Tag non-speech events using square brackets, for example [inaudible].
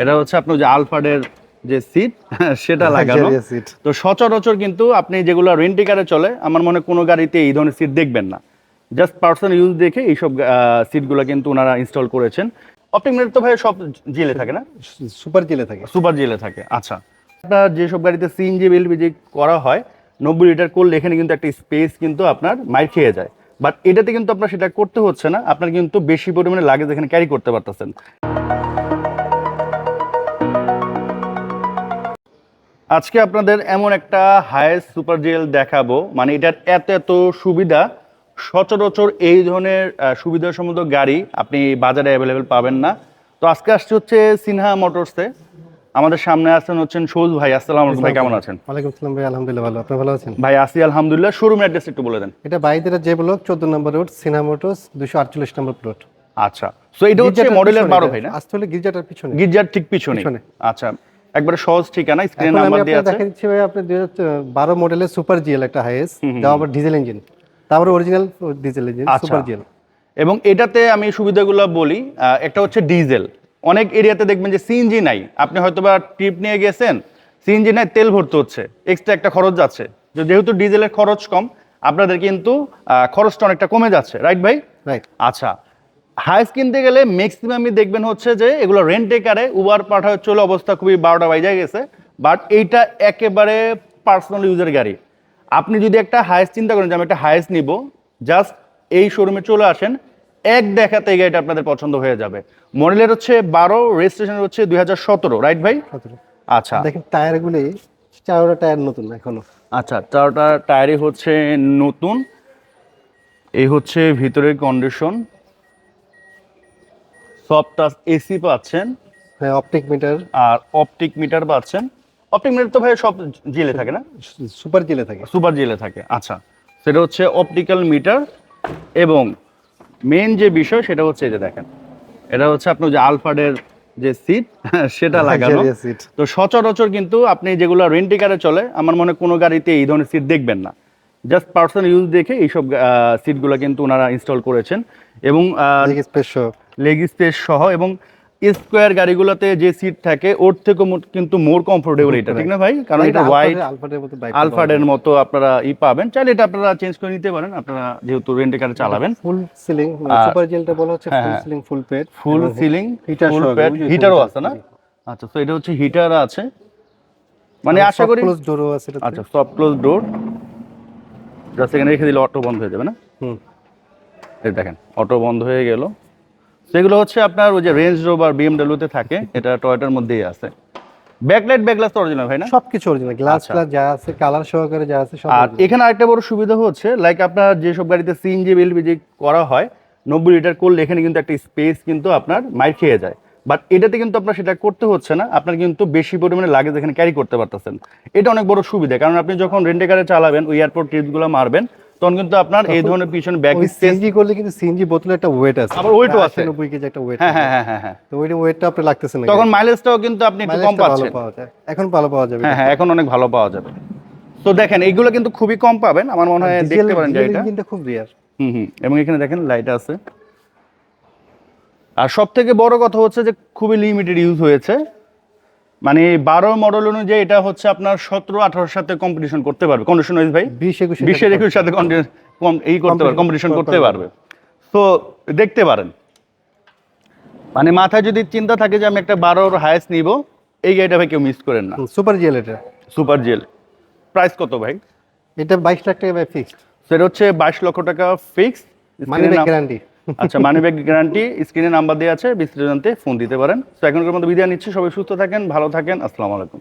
এটা হচ্ছে আপনার যে আলফাডের যে সিট [laughs] সেটা লাগানো। তো সচরাচর কিন্তু আপনি যেগুলো রেন্টি কারে চলে আমার মনে কোনো গাড়িতে এই ধরনের সিট দেখবেন না। জাস্ট পার্সোনাল ইউজ দেখে এইসব সিটগুলো কিন্তু ওনারা ইনস্টল করেছেন। অপটিক মিটার তো ভাই সব জিলে থাকে না? সুপার জিলে থাকে। সুপার জিলে থাকে আচ্ছা। আপনার যেসব গাড়িতে সিএনজি এলপিজি করা হয় নব্বই লিটার করলে এখানে কিন্তু একটা স্পেস কিন্তু আপনার মাইর খেয়ে যায়। বাট এটাতে কিন্তু আপনার সেটা করতে হচ্ছে না আপনার কিন্তু বেশি পরিমাণে লাগেজ এখানে ক্যারি করতে পারতেছেন। আজকে আপনাদের এমন একটা হায়েস্ট সুপার জেল দেখাবো। মানে এটার এত এত সুবিধা সচরাচর এই ধরনের সুবিধা সম্মত গাড়ি আপনি বাজারে অ্যাভেলেবেল পাবেন না। তো আজকে আসছে হচ্ছে সিনহা মোটরসে আমাদের সামনে আছেন হচ্ছেন সৌজ ভাই। আসসালাম আলাইকুম ভাই কেমন আছেন? ওয়ালাইকুম আসসালাম ভাই আলহামদুলিল্লাহ ভালো। আপনি ভালো আছেন? ভাই আসি আলহামদুলিল্লাহ। শোরুম অ্যাড্রেস একটু বলে দেন। এটা বাইদের যে ব্লক চোদ্দ নম্বর রোড সিনহা মোটরস দুশো আটচল্লিশ নম্বর প্লট আচ্ছা। তো এটা হচ্ছে মডেলের বারো ভাই না? আসতে হলে গির্জাটার পিছনে। গির্জার ঠিক পিছনে। আচ্ছা। একবারে সহজ ঠিকানা স্ক্রিনে নাম্বার দেওয়া আছে। দেখা দিচ্ছি ভাই আপনি দুই বারো মডেলের সুপার জিএল একটা হাইস তাও আবার ডিজেল ইঞ্জিন তারপরে original diesel engine. Super GL এবং এটাতে আমি সুবিধাগুলো বলি একটা হচ্ছে ডিজেল অনেক এরিয়াতে দেখবেন যে সিএনজি নাই। আপনি হয়তো বা ট্রিপ নিয়ে গেছেন সিএনজি নাই তেল ভরতে হচ্ছে। এক্সট্রা একটা খরচ যাচ্ছে। যেহেতু ডিজেলের খরচ কম আপনাদের কিন্তু খরচটা অনেকটা কমে যাচ্ছে। রাইট ভাই? রাইট আচ্ছা। হাইস কিনতে গেলে ম্যাক্সিমামই দেখবেন হচ্ছে যে এগুলো রেন্টে কারে উবার পাঠা চলে অবস্থা খুবই বারোটা বাজে গেছে বাট এইটা একেবারে পার্সোনাল ইউজের গাড়ি। আপনি যদি একটা হাইস চিন্তা করেন যে আমি একটা হাইস নিব জাস্ট এই শোরুমে চলে আসেন এক দেখাতে এই গাড়িটা আপনাদের পছন্দ হয়ে যাবে। মডেলের হচ্ছে বারো রেজিস্ট্রেশন হচ্ছে দুই হাজার সতেরো রাইট ভাই? আচ্ছা। দেখেন টায়ারগুলি চারোটা টায়ার নতুন এখনও। আচ্ছা চারোটা টায়ারই হচ্ছে নতুন। এই হচ্ছে ভিতরের কন্ডিশন সব টাচ এসি পাচ্ছেন। হ্যাঁ অপটিক মিটার আর অপটিক মিটার পাচ্ছেন। অপটিক মিটার তো ভাই সব জেলে থাকে না? সুপার জিলে থাকে। সুপার জেলে থাকে আচ্ছা। সেটা হচ্ছে অপটিক্যাল মিটার এবং মেন যে বিষয় সেটা হচ্ছে এই যে দেখেন। এটা হচ্ছে আপনার যে আলফাডের যে সিট [laughs] সেটা লাগানো। তো সচরাচর কিন্তু আপনি যেগুলো রেন্টি কারে চলে আমার মনে কোনো গাড়িতে এই ধরনের সিট দেখবেন না। জাস্ট পার্সোনাল ইউজ দেখে এইসব সিটগুলো কিন্তু ওনারা ইনস্টল করেছেন। এবং লেগ স্পেস সহ এবং স্কোয়ার গাড়িগুলোতে যে সিট থাকে ওর থেকে কিন্তু মোর কমফোর্টেবল এটা ঠিক না ভাই? কারণ এটা হোয়াইট আলফাডের মতো আপনারা ই পাবেন। চাইলে এটা আপনারা চেঞ্জ করে নিতে পারেন আপনারা যেহেতু রেন্টে কারে চালাবেন। ফুল সিলিং সুপার জেলটা বলা হচ্ছে full ceiling full paid full ceiling heater full যে হিটারও আছে না? আচ্ছা তো এটা হচ্ছে হিটার আছে। মানে আশা করি ক্লোজ ডোরও আছে এটা আচ্ছা সব ক্লোজ ডোর জাস্ট এখানে রেখে দিলে অটো বন্ধ হয়ে যাবে না? হুম। এই দেখেন অটো বন্ধ হয়ে গেল। সেগুলো হচ্ছে আপনার ওই যে রেঞ্জ রোভার বিএমডব্লিউতে থাকে। এটা টয়টার মধ্যেই আছে। ব্যাকলাইট ব্যাকলাস তো অরিজিনাল ভাই না? সবকিছু অরিজিনাল গ্লাস। গ্লাস যা আছে কালার সহকারে যা আছে সব আর এখানে আরেকটা বড় সুবিধা হচ্ছে লাইক আপনার যেসব গাড়িতে সিএনজি এলপিজি করা হয় নব্বই লিটার করলে এখানে কিন্তু একটা স্পেস কিন্তু আপনার মাইর খেয়ে যায়। বাট এটাতে কিন্তু আপনার সেটা করতে হচ্ছে না আপনার কিন্তু বেশি পরিমাণে লাগেজ এখানে ক্যারি করতে পারতেছেন। এটা অনেক বড় সুবিধা কারণ আপনি যখন রেন্টে কারে চালাবেন ওই এয়ারপোর্ট ট্রিপগুলো মারবেন তখন কিন্তু আপনার এই ধরনের পিছনে ব্যাগ সিএনজি করলে কিন্তু সিএনজি বোতলে একটা ওয়েট আছে। আবার weight ও আছে। 90 কেজি একটা ওয়েট হ্যাঁ হ্যাঁ হ্যাঁ হ্যাঁ হ্যাঁ। তো ওই ওয়েটটা আপনি লাগতেছে না। তখন মাইলেজটাও কিন্তু আপনি একটু কম পাচ্ছেন। এখন ভালো পাওয়া যাবে। হ্যাঁ হ্যাঁ এখন অনেক ভালো পাওয়া যাবে। তো দেখেন এইগুলো কিন্তু খুবই কম পাবেন। আমার মনে হয় দেখতে পারেন গাড়িটা। ইঞ্জিনটা খুব রিয়ার হুম হুম এবং এখানে দেখেন লাইট আছে। আর সব থেকে বড় কথা হচ্ছে যে খুবই লিমিটেড ইউজ হয়েছে। মানে বারো মডেল অনুযায়ী এটা হচ্ছে আপনার সতেরো আঠারোর সাথে কম্পিটিশন করতে পারবে। কন্ডিশন ওয়াইজ ভাই? 20 21 বিশের একুশের সাথে এই করতে পারবে কম্পিটিশন করতে পারবে। তো দেখতে পারেন। মানে মাথায় যদি চিন্তা থাকে যে আমি একটা বারোর হায়েস্ট নিব এই গাড়িটা ভাই কেউ মিস করেন না। সুপার জিএল এটা। সুপার জেল প্রাইস কত ভাই? এটা 22 লাখ টাকা বাই ফিক্সড সেটা হচ্ছে বাইশ লক্ষ টাকা ফিক্সড মানে গ্যারান্টি আচ্ছা মানি ব্যাগ গ্যারান্টি স্ক্রিনে নাম্বার দেওয়া আছে, বিস্তারিত জানতে ফোন দিতে পারেন। তো এখনকার মতো বিদায় নিচ্ছি, সবাই সুস্থ থাকেন, ভালো থাকেন, আসসালামু আলাইকুম।